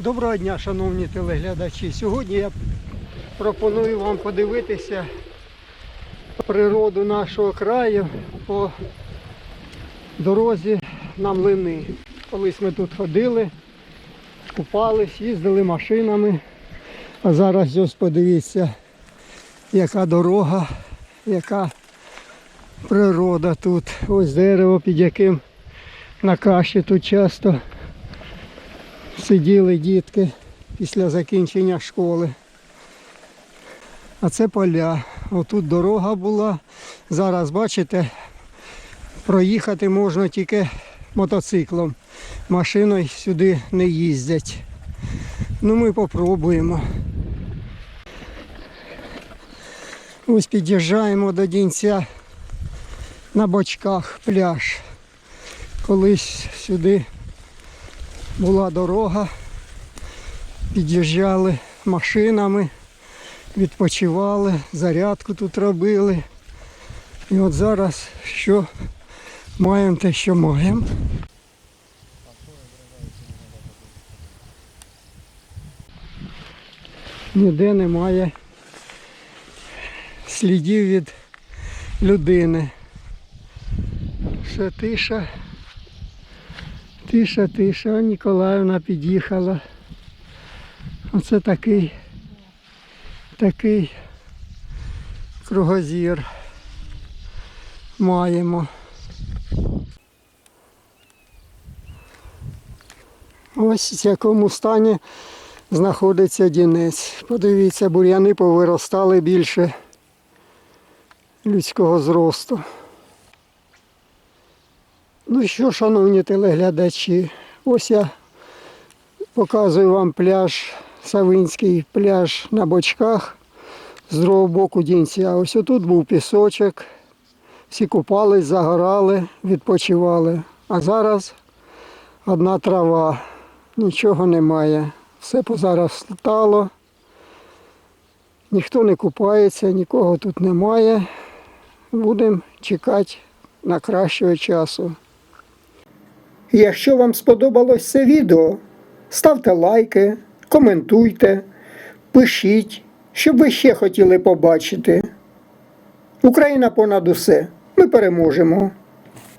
Доброго дня, шановні телеглядачі. Сьогодні я пропоную вам подивитися природу нашого краю по дорозі на млини. Колись ми тут ходили, купались, їздили машинами. А зараз ось подивіться, яка дорога, яка природа тут. Ось дерево, під яким на каші тут часто сиділи дітки після закінчення школи. А це поля. Отут дорога була. Зараз, бачите, проїхати можна тільки мотоциклом. Машиною сюди не їздять. Ну ми попробуємо. Ось під'їжджаємо до дінця на бочках пляж. Колись сюди була дорога, під'їжджали машинами, відпочивали, зарядку тут робили. І от зараз що маємо те, що маємо. Ніде немає слідів від людини. Все тиша. Тиша, тиша, Ніколаївна під'їхала. Оце такий, такий кругозір маємо. Ось в якому стані знаходиться дінець. Подивіться, бур'яни повиростали більше людського зросту. Ну що, шановні телеглядачі, ось я показую вам пляж, Савинський пляж на бочках з другого боку дінця. Ось отут був пісочок, всі купались, загорали, відпочивали. А зараз одна трава, нічого немає. Все позаростало, ніхто не купається, нікого тут немає. Будемо чекати на кращого часу. Якщо вам сподобалось це відео, ставте лайки, коментуйте, пишіть, що ви ще хотіли побачити. Україна понад усе. Ми переможемо.